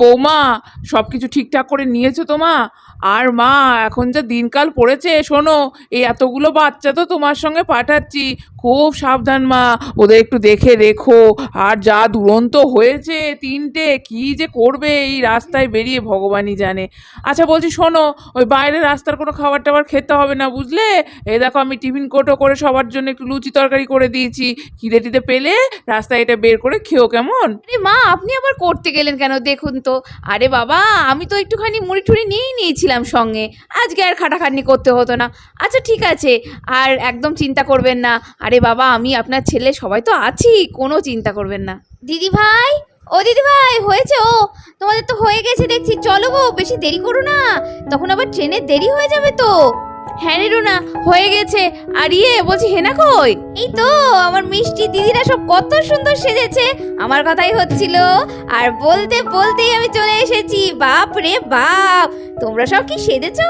বৌমা সব কিছু ঠিকঠাক করে নিয়েছো তো মা? আর মা, এখন যা দিনকাল পড়েছে, শোনো, এই এতগুলো বাচ্চা তো তোমার সঙ্গে পাঠাচ্ছি। খুব সাবধান মা, ওদের একটু দেখে রেখো। আর যা দুরন্ত হয়েছে তিনটে, কি যে করবে এই রাস্তায় বেরিয়ে ভগবানই জানে। আচ্ছা বলছি শোনো, ওই বাইরের রাস্তার কোনো খাবার টাবার খেতে হবে না বুঝলে? এ দেখো আমি টিফিন কোটো করে সবার জন্য একটু লুচি তরকারি করে দিয়েছি। খিদে টিদে পেলে রাস্তায় এটা বের করে খেও কেমন? মা, আপনি আবার করতে গেলেন কেন? দেখুন তো। আরে বাবা, আমি তো একটুখানি মুড়ি টুড়ি নিয়েই নিয়েছিলাম সঙ্গে। আজকে আর খাটাখাটনি করতে হতো না। আচ্ছা ঠিক আছে, আর একদম চিন্তা করবেন না। আরে বাবা আমি আপনার ছেলে সবাই তো আছি কোনো চিন্তা করবেন না। দিদি ভাই ও দিদি ভাই হয়েছে ও। তোমাদের তো হয়ে গেছে দেখছি। চলো গো বেশি দেরি করো না। তখন আবার ট্রেনের দেরি হয়ে যাবে তো। হ্যাঁ রে রুনা হয়ে গেছে। আর ইয়ে বলছি হেনা কই? এই তো আমার মিষ্টি দিদিরা সব কত সুন্দর সেজেছে। আমার কথাই হচ্ছিল। আর বলতে বলতেই আমি চলে এসেছি। বাপ রে বাপ তোমরা সব কি সেজেছো?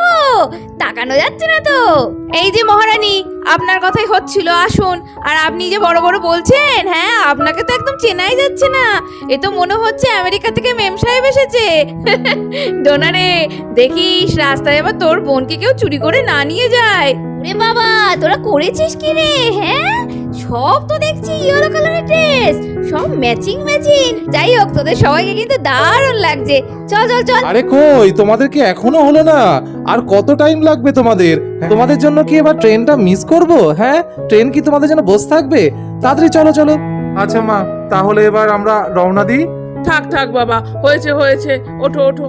তাকানো যাচ্ছে না তো। এই যে মহারানী আপনার কথাই হচ্ছিল, আসুন। আর আপনি যে বড় বড় বলছেন হ্যাঁ আপনাকে তো একদম চেনাই যাচ্ছে না। এ তো মনে হচ্ছে আমেরিকা থেকে মেম সাহেব এসেছে। ডোনারে, দেখিস, রাস্তায় আবার তোর বোনকে কেউ চুরি করে না নিয়ে যায়। রে বাবা, তোরা করেছিস কি রে হ্যাঁ? সব তো দেখছি ইয়েলো কালারের ড্রেস সব ম্যাচিং ম্যাচিং যাই হোক তোদের সবাইকে কিন্তু দারুণ লাগছে। চল চল চল। আরে কই তোমাদের কি এখনও হলো না? আর কত টাইম লাগবে তোমাদের? তোমাদের জন্য কি এবার ট্রেনটা মিস করব? হ্যাঁ? ট্রেন কি তোমাদের জন্য বসে থাকবে? তাড়াতাড়ি চলো চলো। আচ্ছা মা তাহলে এবার আমরা রওনা দিই। থাক থাক বাবা। হয়েছে হয়েছে। ওঠো ওঠো।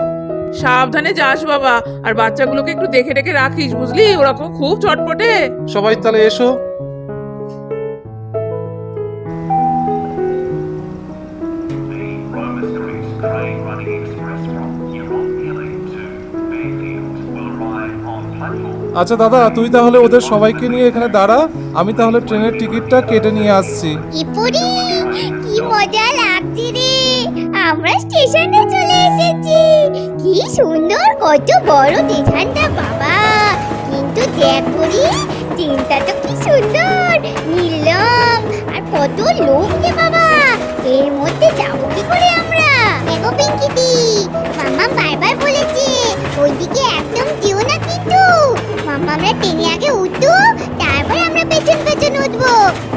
সাবধানে যাস বাবা। আর বাচ্চাগুলোকে একটু দেখে দেখে রাখিস বুঝলি? ওরা খুব খুব চটপটে। সবাই তাহলে এসো। আচ্ছা দাদা, তুই তাহলে ওদের সবাইকে নিয়ে এখানে দাঁড়া। আমি তাহলে ট্রেনের টিকিটটা কেটে নিয়ে আসছি। ইপুরি, কি মজা লাগছে রে। আমরা স্টেশনে চলে এসেছি। কি সুন্দর, কত বড় স্টেশনটা বাবা। কিন্তু দেখ পুরি ট্রেনটা তো কি সুন্দর নীলম আর কত লোক রে বাবা। এর মধ্যে যাব কি করে আমরা? দেখো পিঙ্কি দি মামা বারবার বলেছে, ওইদিকে মামা আমরা ট্রেনে আগে উঠবো, তারপর আমরা পেছন পেছন উঠবো।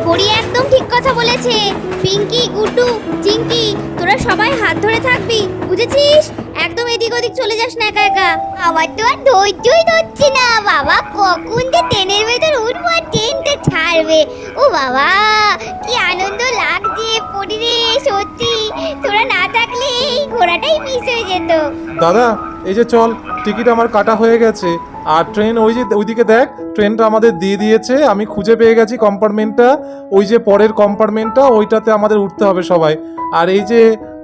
পরি একদম ঠিক কথা বলেছে। পিঙ্কি, গুড্ডু, চিঙ্কি, তোরা সবাই হাত ধরে থাকবি, বুঝেছিস? একদম এদিক ওদিক চলে যাস না একা একা। আমার তো আর ধৈর্যই ধরছে না। বাবা, কখন যে ট্রেনের ভেতর উঠবো আর ট্রেনটা ছাড়বে। ও বাবা, কি আনন্দ লাগছে পরিরে সত্যি। তোরা না ঘোড়াটাই মিস হয়ে যেত। দাদা, এই যে চল টিকিট আমার কাটা হয়ে গেছে। আর ট্রেন ওই যে ওইদিকে দেখ ট্রেনটা আমাদের দিয়ে দিয়েছে, আমি খুঁজে পেয়ে গেছি কম্পার্টমেন্টটা ওই যে পরের কম্পার্টমেন্টটা ওইটাতে আমাদের উঠতে হবে সবাই। আর এই যে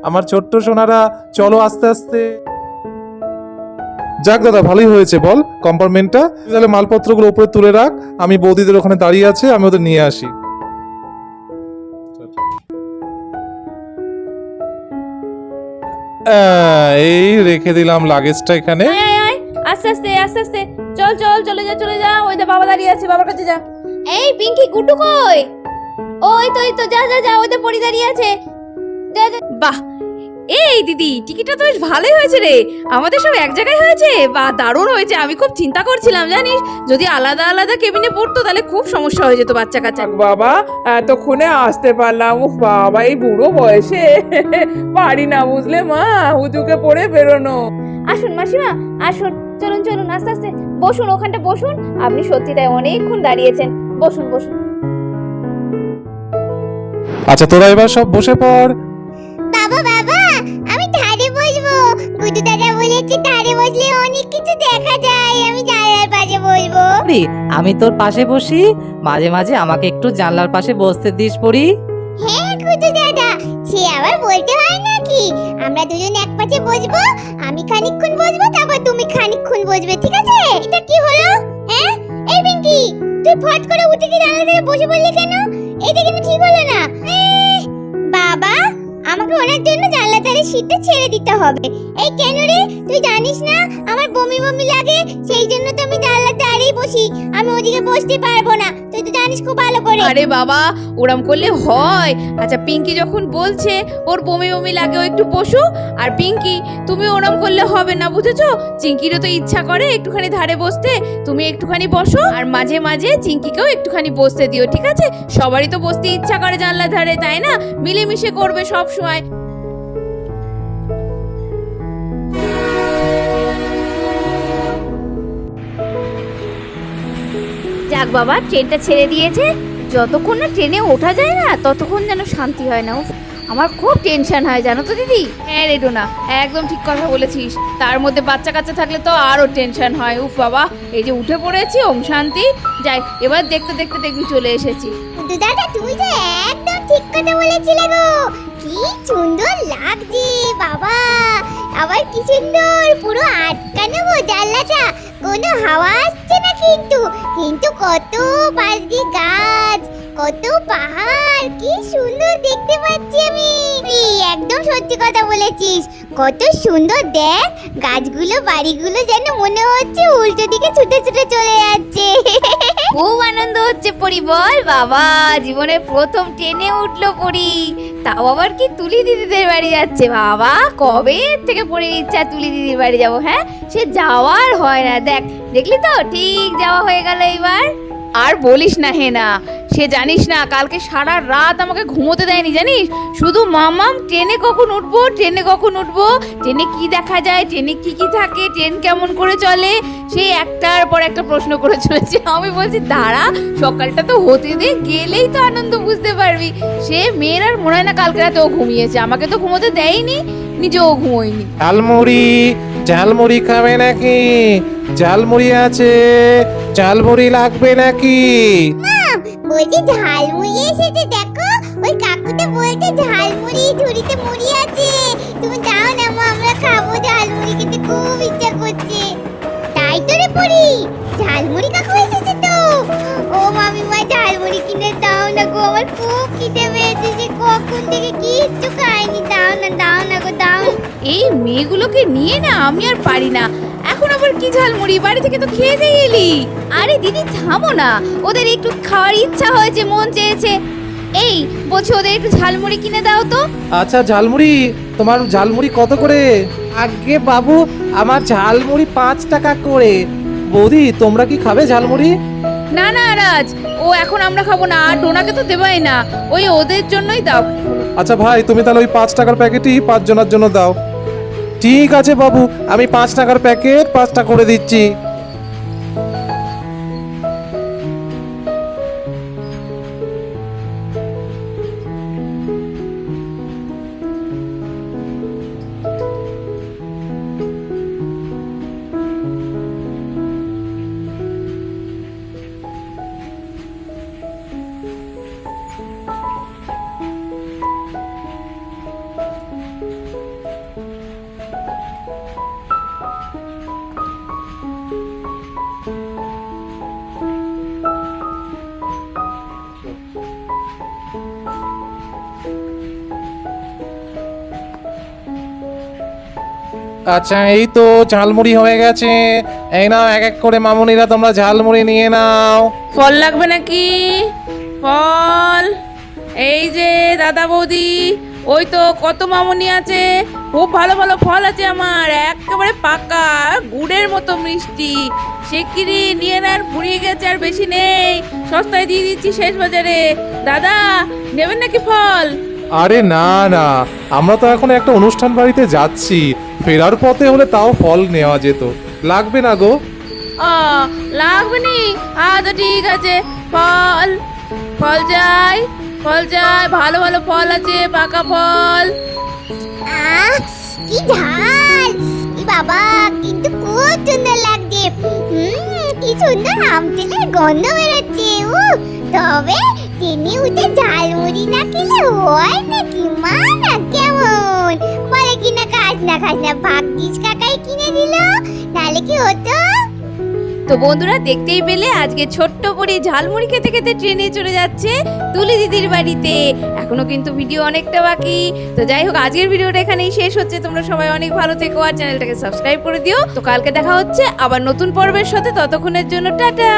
আমার ছোট্ট সোনারা, চলো আস্তে আস্তে। যাক দাদা, ভালোই হয়েছে, বল কম্পার্টমেন্টটা তাহলে মালপত্রগুলো উপরে তুলে রাখ, আমি বৌদিদের ওখানে দাঁড়িয়ে আছে, আমি ওদের নিয়ে আসি। এই রেখে দিলাম লাগেজটা এখানে। আস্তে আস্তে আস্তে আস্তে। চল চল চলে যা চলে যা। ওই যে বাবা দাঁড়িয়ে আছে বাবার কাছে যা। এই পিঙ্কি গুটু কই? ওই তো ওই তো যা যা যা ওই তো পরি দাঁড়িয়ে আছে। যা যা। বাহ এই দিদি টিকিটটা তো বেশ ভালোই হয়েছে রে। আমাদের সব এক জায়গায় হয়েছে। বা দারুণ হয়েছে আমি খুব চিন্তা করছিলাম জানিস? যদি আলাদা আলাদা কেবিনে পড়তো তাহলে খুব সমস্যা হয়ে যেত বাচ্চা কাচ্চা। বাবা এতক্ষণে আসতে পারলাম। উফ বাবা এই বুড়ো বয়সে। পারি না বুঝলে মা হুজুকে পড়ে বেরোনো। আসুন মাসিমা আসুন। চলুন চলুন আস্তে আস্তে। বসুন ওখানটা বসুন। আপনি সত্যি তাই অনেকক্ষণ দাঁড়িয়েছেন। বসুন বসুন। আচ্ছা তোরা এবার সব বসে পড়। বাবা গুডু দাদা বসলে অনেক কিছু দেখা যায় আমি জানলার পাশে বসবো। পড়ি আমি তোর পাশে বসি? মাঝে মাঝে আমাকে একটু জানলার পাশে বসতে দিস পড়ি। হ্যাঁ গুডু দাদা সে আবার বলতে হয় নাকি? আমরা দুজন এক পাশে বসবো আমি খানিকক্ষণ বসবো তারপর তুমি খানিকক্ষণ বসবে ঠিক আছে? এটা কি হলো? হ্যাঁ? এই পিঙ্কি তুই ফট করে উঠে কি জানলা থেকে বসে পড়লি কেন? এটা কিন্তু ঠিক হলো না। আমাকে ওনার জন্য জানলা ধারে সিটটা ছেড়ে দিতে হবে। এই কেন রে? তুই জানিস না? আমার বমি বমি লাগে, সেই জন্য তো আমি জানলা ধারেই বসি। আমি ওদিকে বসতে পারব না। তুই তো জানিস খুব ভালো করে। আরে বাবা, ওরম করলে হয়। আচ্ছা পিঙ্কি যখন বলছে, ওর বমি বমি লাগে, ও একটু বসু। আর পিঙ্কি, তুমি ওরম করলে হবে না, বুঝেছ? চিঙ্কিরও তো ইচ্ছা করে একটুখানি ধারে বসতে, তুমি একটুখানি বসো। আর মাঝে মাঝে চিঙ্কিকেও একটুখানি বসতে দিও, ঠিক আছে? সবারই তো বসতে ইচ্ছা করে জানলার ধারে, তাই না? মিলেমিশে করবে সব সময়। যাক বাবা ট্রেনটা ছেড়ে দিয়েছে। যতক্ষণ না ট্রেনে ওঠা যায় না ততক্ষণ যেন শান্তি হয় না। আমার খুব টেনশন হয় জানো তো দিদি? হ্যাঁ রেডো না একদম ঠিক কথা বলেছিস। তার মধ্যে বাচ্চা কাচ্চা থাকলে তো আরও টেনশন হয়। উফ বাবা এই যে উঠে পড়েছি ওম শান্তি। যাই এবার দেখতে দেখতে দেখবি চলে এসেছি। দাদা তুমি তো একদম ঠিক কথা বলেছিলে গো। কি সুন্দর লাগছে বাবা। আবার কি সুন্দর পুরো আটকানো জানলাটা। কোনো হাওয়া আসছে না কিন্তু কিন্তু কত পাশ গাছ কত পাহাড়, কি সুন্দর দেখতে পাচ্ছি আমি। একদম সত্যি কথা বলেছিস। কত সুন্দর দেখ, গাছগুলো, বাড়িগুলো যেন মনে হচ্ছে উল্টো দিকে ছুটে ছুটে চলে যাচ্ছে। খুব আনন্দ হচ্ছে পরি, বল। বাবা জীবনের প্রথম ট্রেনে উঠল পরি। তাও আবার কি তুলি দিদিদের বাড়ি যাচ্ছে? বাবা, কবে থেকে পড়ে ইচ্ছা তুলি দিদির বাড়ি যাব হ্যাঁ? সে যাওয়ার হয় না। দেখ, দেখলি তো? ঠিক যাওয়া হয়ে গেল এবার আর বলিস না হে না সে জানিস না, কালকে সারা রাত আমাকে ঘুমোতে দেয়নি, জানিস? শুধু মামাম ট্রেনে কখন উঠবো, ট্রেনে কখন উঠবো? ট্রেনে কি দেখা যায়, ট্রেনে কি কি থাকে, ট্রেন কেমন করে চলে? সেই একটার পর একটা প্রশ্ন করে চলেছে। আমি বলছি, দাঁড়া, সকালটা তো হতে দে, গেলেই তো আনন্দ বুঝতে পারবি। সে মেয়ের আর মনে হয় না কালকে রাতে ও ঘুমিয়েছে। আমাকে তো ঘুমোতে দেয়নি, নিজেও ঘুমোয়নি। ঝালমুড়ি ঝালমুড়ি খাবে নাকি? ঝালমুড়ি আছে ঝালমুড়ি লাগবে নাকি? বলছি ঝালমুড়ি এসেছে দেখো ওই কাকুটা বলছে ঝালমুড়ি ঝুড়িতে মুড়ি আছে। তুমি দাও না মা আমরা খাব ঝালমুড়ি খেতে খুব ইচ্ছা করছে। তাই তো রে পড়ি ঝালমুড়ি কাকু এসেছে তো। ও মামি মামিমা ঝালমুড়ি কিনে দাও না গো আমার খুব খিদে পেয়েছে সে কখন থেকে কিচ্ছু খাইনি। দাও না দাও না গো দাও এই মেয়েগুলোকে নিয়ে না আমি আর পারি না। এখন আবার কি ঝালমুড়ি? বাড়ি থেকে তো খেয়ে দিয়ে এলি। আরে দিদি থামো না। ওদের একটু খাওয়ার ইচ্ছা হয়েছে মন চেয়েছে। এই বলছি ওদের একটু ঝালমুড়ি কিনে দাও তো। আচ্ছা ঝালমুড়ি? তোমার ঝালমুড়ি কত করে? আগে বাবু আমার ঝালমুড়ি পাঁচ টাকা করে। বৌদি তোমরা কি খাবে ঝালমুড়ি? না না রাজ ও এখন আমরা খাব না আর ডোনাকে তো দেবাই না। ওই ওদের জন্যই দাও। আচ্ছা ভাই তুমি তাহলে ওই পাঁচ টাকার প্যাকেটই পাঁচ জনের জন্য দাও। ঠিক আছে বাবু আমি পাঁচ টাকার প্যাকেট পাঁচটা করে দিচ্ছি। আচ্ছা এই তো ঝালমুড়ি হয়ে গেছে। এই নাও, এক এক করে মামুনিরা তোমরা ঝালমুড়ি নিয়ে নাও। ফল লাগবে নাকি? ফল। এই যে দাদা বৌদি, ওই তো কত মামুনি আছে। খুব ভালো ভালো ফল আছে আমার, একেবারে পাকা, গুড়ের মতো মিষ্টি। সে কিরি নিয়ে নেন, ফুরিয়ে গেছে আর বেশি নেই। সস্তায় দিয়ে দিচ্ছি শেষ বাজারে। দাদা, নেবেন নাকি ফল? আরে না না। আমরা তো এখন একটা অনুষ্ঠান বাড়িতে যাচ্ছি। ফেরার পথে হলে তাও ফল নেওয়া যেত। লাগবে না গো? ও লাগবে নি আচ্ছা ঠিক আছে। ফল ফল যাই ফল যাই ভালো ভালো ফল আছে পাকা ফল। আহ কি ঝাল। বাবা কিন্তু খুব সুন্দর লাগছে। হুম কি সুন্দর গন্ধ বেরোচ্ছে। উ তবে তিনি উঠে ঝালমুড়ি না খেলে হয় নাকি? মা না কেমন? বলে কিনা খাস না খাস না, ভাগ্যিস কাকাই কিনে দিল তাহলে কি হতো? তো বন্ধুরা, দেখতেই পেলে আজকে ছোট্ট পরি ঝালমুড়ি খেতে খেতে ট্রেনে চলে যাচ্ছে তুলি দিদির বাড়িতে। এখনও কিন্তু ভিডিও অনেকটা বাকি। তো যাই হোক, আজকের ভিডিওটা এখানেই শেষ হচ্ছে। তোমরা সবাই অনেক ভালো থেকো আর চ্যানেলটাকে সাবস্ক্রাইব করে দিও। তো কালকে দেখা হচ্ছে আবার নতুন পর্বের সাথে। ততক্ষণের জন্য টাটা।